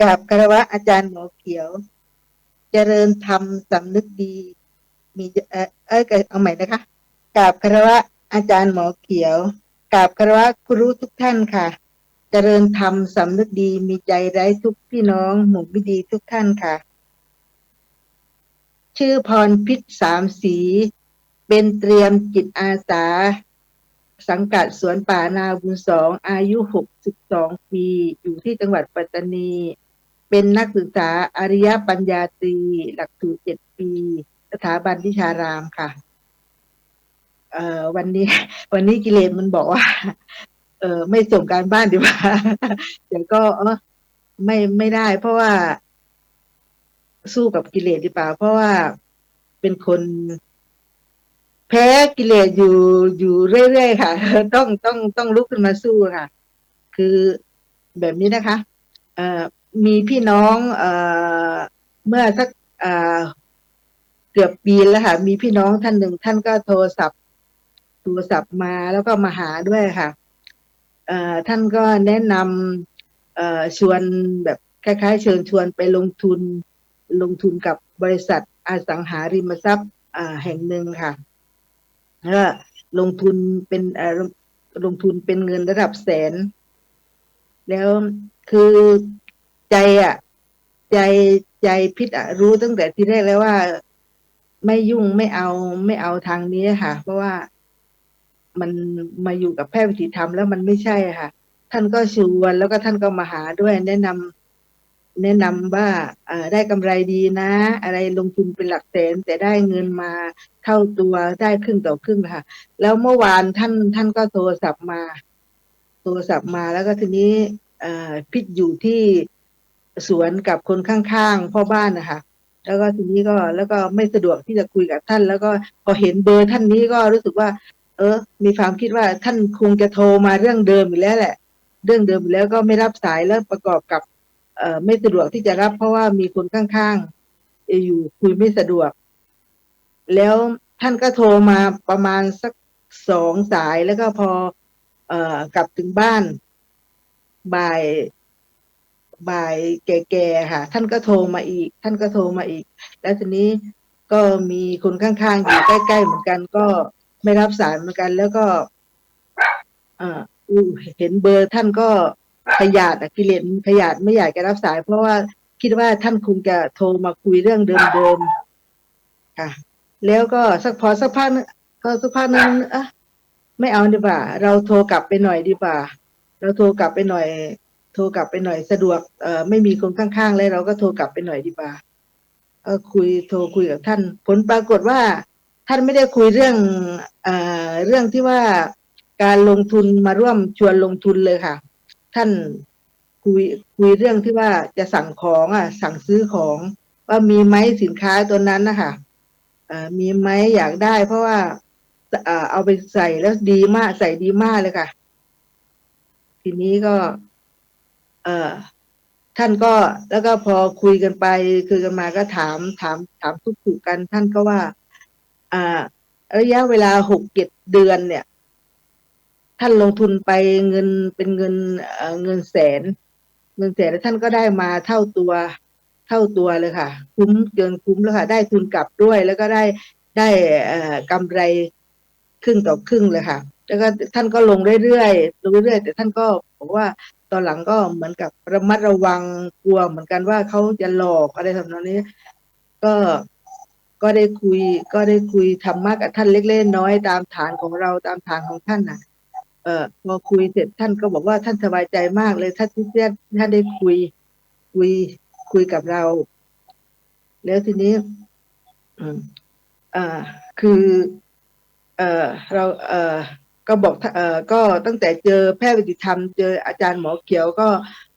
กราบคารวะอาจารย์หมอเขียว เจริญธรรมสำนึกดี มีเอ่อเอ้ยเอาใหม่นะคะกราบคารวะอาจารย์หมอเขียวกราบคารวะครูทุกท่านค่ะ เจริญธรรมสำนึกดีมีใจไร้ทุกพี่น้องหมู่วิดีทุกท่านค่ะ ชื่อพรพิษสามสี เป็นเตรียมจิตอาสา สังกัดสวนป่านาบุญสองอายุหกสิบสองปี อยู่ที่จังหวัดปัตตานี เป็นนักศึกษาอริยปัญญาตรี หลักสูตรเจ็ดปี สถาบันวิชารามค่ะ เอ่อวันนี้ วันนี้กิเลสมันบอกว่า เออไม่ส่งการบ้านดีกว่าเดี๋ยวก็เออไม่ไม่ได้ เพราะว่า สู้กับกิเลสดีกว่าเพราะว่าเป็นคนแพ้กิเลสอยู่อยู่เรื่อยๆค่ะ ต้องต้องต้องลุกขึ้นมาสู้ค่ะ คือแบบนี้นะคะ เอ่อ มีพี่น้องเอ่อเมื่อสักเอ่อเกือบปีแล้วค่ะ มีพี่น้องท่านหนึ่งท่านก็โทรศัพท์โทรศัพท์มาแล้วก็มาหาด้วยค่ะเอ่อท่านก็แนะนำเอ่อชวนแบบคล้ายๆ เชิญชวนไปลงทุนลงทุนกับบริษัทอสังหาริมทรัพย์อ่าแห่งหนึ่งค่ะแล้วลงทุนเป็นเอ่อลงทุนเป็นเงินระดับแสน แล้วคือ ใจอะ ใจใจพิษอะ รู้ตั้งแต่ที่แรกแล้วว่า ไม่ยุ่งไม่เอาไม่เอาทางนี้ค่ะ เพราะว่ามันมาอยู่กับแพทย์วิถีธรรมแล้วมันไม่ใช่ค่ะ ท่านก็ชวนแล้วก็ท่านก็มาหาด้วยแนะนำแนะนำว่าเอ่อได้กำไรดีนะ อะไรลงทุนเป็นหลักแสนแต่ได้เงินมาเท่าตัวได้ครึ่งต่อครึ่งค่ะ แล้วเมื่อวานท่านท่านก็โทรศัพท์มา โทรศัพท์มาแล้วก็ทีนี้เอ่อพิษอยู่ที่ สวนกับคนข้างๆพ่อบ้านนะคะแล้วก็ทีนี้ก็แล้วก็ไม่สะดวกที่จะคุยกับท่าน แล้วก็พอเห็นเบอร์ท่านนี้ก็รู้สึกว่า เออ มีความคิดว่าท่านคงจะโทรมาเรื่องเดิมอยู่แล้วแหละ เรื่องเดิมอยู่แล้วก็ไม่รับสายแล้วประกอบกับ เออไม่สะดวกที่จะรับ เพราะว่ามีคนข้างๆอยู่คุยไม่สะดวก แล้วท่านก็โทรมาประมาณสักสองสายแล้วก็พอ เอ่อกลับถึงบ้านบ่าย บ่ายแก่ๆค่ะ ท่านก็โทรมาอีก ท่านก็โทรมาอีก แล้วทีนี้ก็มีคนข้างๆอยู่ใกล้ๆเหมือนกัน ก็ไม่รับสายเหมือนกัน แล้วก็เอ่ออู้เห็นเบอร์ท่านก็ขยาดอะกิเลนขยาดไม่อยากจะรับสาย เพราะว่าคิดว่าท่านคงจะโทรมาคุยเรื่องเดิมๆค่ะ แล้วก็สักพอสักพักนึงก็สักพักนึงอะไม่เอาดีกว่า เราโทรกลับไปหน่อยดีกว่า เราโทรกลับไปหน่อย โทรกลับไปหน่อยสะดวกเอ่อไม่มีคนข้างๆเลยเราก็โทรกลับไปหน่อยดีกว่าเออคุยโทรคุยกับท่าน ผลปรากฏว่า ท่านไม่ได้คุยเรื่องเอ่อเรื่องที่ว่าการลงทุนมาร่วมชวนลงทุนเลยค่ะ ท่านคุยคุยเรื่องที่ว่าจะสั่งของอะ สั่งซื้อของว่ามีไหมสินค้าตัวนั้นนะคะเออมีไหมอยากได้ เพราะว่าเอาไปใส่แล้วดีมากใส่ดีมากเลยค่ะ ทีนี้ก็ เออท่านก็แล้วก็พอคุยกันไปคุยกันมาก็ถามถามถามทุกถูกกัน ท่านก็ว่า อ่า ระยะเวลาหกเจ็ดเดือนเนี่ย ท่านลงทุนไปเงินเป็นเงินเงินแสนเงินแสนแล้วท่านก็ได้มาเท่าตัวเท่าตัวเลยค่ะ คุ้มเกินคุ้มแล้วค่ะ ได้ทุนกลับด้วย แล้วก็ได้ได้อ่อกำไรครึ่งต่อครึ่งเลยค่ะ แล้วก็ท่านก็ลงเรื่อยๆลงเรื่อยๆแต่ท่านก็บอกว่า ตอนหลังก็เหมือนกับระมัดระวังกลัวเหมือนกันว่าเขาจะหลอกอะไรทำนองนี้ ก็ก็ได้คุย ก็ได้คุยธรรมะกับท่านเล็กๆน้อยตามฐานของเราตามฐานของท่านน่ะ เออพอคุยเสร็จท่านก็บอกว่าท่านสบายใจมากเลยท่านที่ท่านได้คุย คุยคุยกับเรา แล้วทีนี้ อืมอ่าคือ เออเรา เออ ก็บอกเอ่อก็ตั้งแต่เจอแพทย์วิติธรรม เจออาจารย์หมอเขียวก็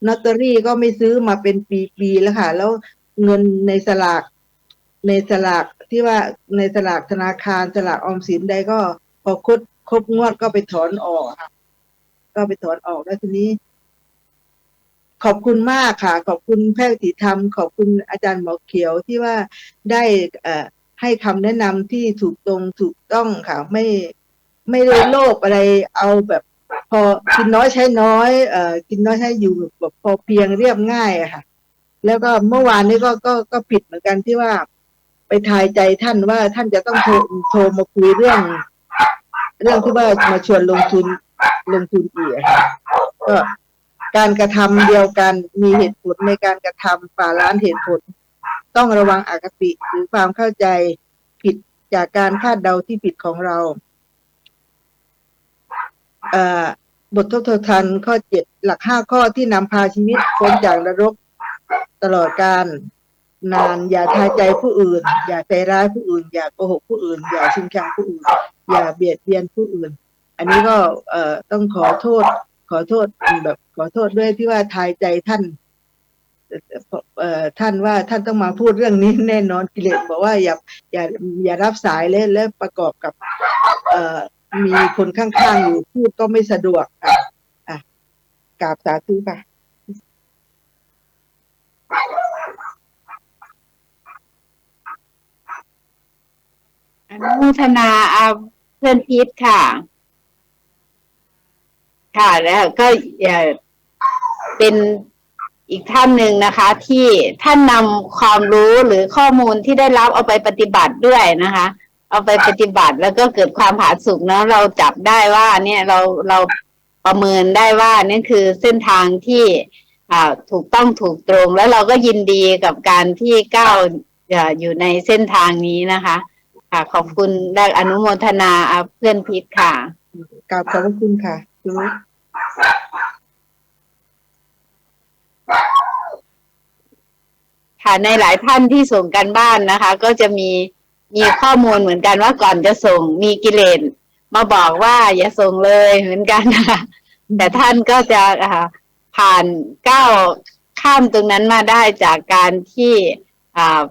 นอตเตอรี่ก็ไม่ซื้อมาเป็นปีๆแล้วค่ะ แล้วเงินในสลากในสลากที่ว่าในสลากธนาคารสลากออมสินใดก็พอครบครบงวดก็ไปถอนออกค่ะ ก็ไปถอนออกแล้วทีนี้ ขอบคุณมากค่ะ ขอบคุณแพทย์วิติธรรม ขอบคุณอาจารย์หมอเขียวที่ว่าได้เอ่อให้คำแนะนำที่ถูกตรงถูกต้องค่ะ ไม่ ไม่ได้โลภอะไรเอาแบบพอกินน้อยใช้น้อยเอ่อกินน้อยใช้อยู่แบบพอเพียงเรียบง่ายอะค่ะ แล้วก็เมื่อวานนี้ก็ก็ก็ผิดเหมือนกันที่ว่า ไปทายใจท่านว่าท่านจะต้องโทรโทรมาคุยเรื่อง เรื่องที่ว่ามาชวนลงทุนลงทุนอีกค่ะก็การกระทำเดียวกันมีเหตุผลในการกระทำฝ่าล้านเหตุผล ต้องระวังอคติหรือความเข้าใจผิดจากการคาดเดาที่ผิดของเรา เอ่อบททดทันข้อเจ็ดหลักห้าข้อที่นำพาชีวิตพ้นจากนรกตลอดการนานอย่าทายใจผู้อื่น อย่าใจร้ายผู้อื่น อย่าโกหกผู้อื่น อย่าชิงชังผู้อื่น อย่าเบียดเบียนผู้อื่น อันนี้ก็เอ่อต้องขอโทษ ขอโทษแบบขอโทษด้วยที่ว่าทายใจท่านเอ่อเอ่อท่านว่าท่านต้องมาพูดเรื่องนี้แน่นอนกิเลสบอกว่าอย่าอย่าอย่ารับสายเลยและประกอบกับ เอ่อ มีคนข้างๆอยู่พูดก็ไม่สะดวกอะอะกราบสาธุค่ะอนุโมทนาอาเพื่อนพีทค่ะ ค่ะ แล้วก็เอ่อเป็นอีกท่านหนึ่งนะคะ ที่ท่านนำความรู้หรือข้อมูลที่ได้รับเอาไปปฏิบัติด้วยนะคะ เอาไปปฏิบัติแล้วก็เกิดความผาสุกเนอะเราจับได้ว่า เนี่ยเราเราประเมินได้ว่านี่คือเส้นทางที่อ่าถูกต้องถูกตรง แล้วเราก็ยินดีกับการที่ก้าวเอ่ออยู่ในเส้นทางนี้นะคะ ค่ะ ขอบคุณและอนุโมทนาอาเพื่อนพิษค่ะกราบขอบพระคุณค่ะคุณนุชค่ะในหลายท่านที่ส่งกันบ้านนะคะ ก็จะมี มีข้อมูลเหมือนกันว่าก่อนจะส่งมีกิเลสมาบอกว่าอย่าส่งเลยเหมือนกันนะคะแต่ท่านก็จะอ่าผ่านก้าวข้ามตรงนั้นมาได้จากการที่อ่า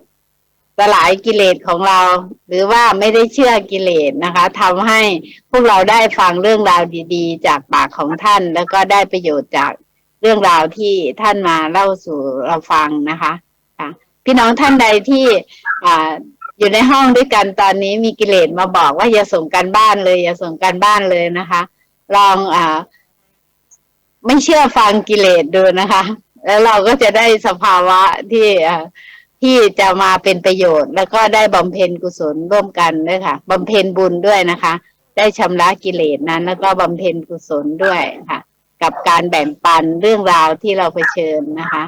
สลายกิเลสของเรา หรือว่าไม่ได้เชื่อกิเลสนะคะทำให้พวกเราได้ฟังเรื่องราวดีๆ จากปากของท่าน แล้วก็ได้ประโยชน์จากเรื่องราวที่ท่านมาเล่าสู่เราฟังนะคะค่ะพี่น้องท่านใดที่ อยู่ในห้องด้วยกันตอนนี้มีกิเลสมาบอกว่าอย่าส่งการบ้านเลย อย่าส่งการบ้านเลยนะคะ ลองอ่า ไม่เชื่อฟังกิเลสดูนะคะ แล้วเราก็จะได้สภาวะที่อ่าที่จะมาเป็นประโยชน์ แล้วก็ได้บำเพ็ญกุศลร่วมกันด้วยค่ะบำเพ็ญบุญด้วยนะคะ ได้ชำระกิเลสนั้น แล้วก็บำเพ็ญกุศลด้วยค่ะ กับการแบ่งปันเรื่องราวที่เราเผชิญนะคะ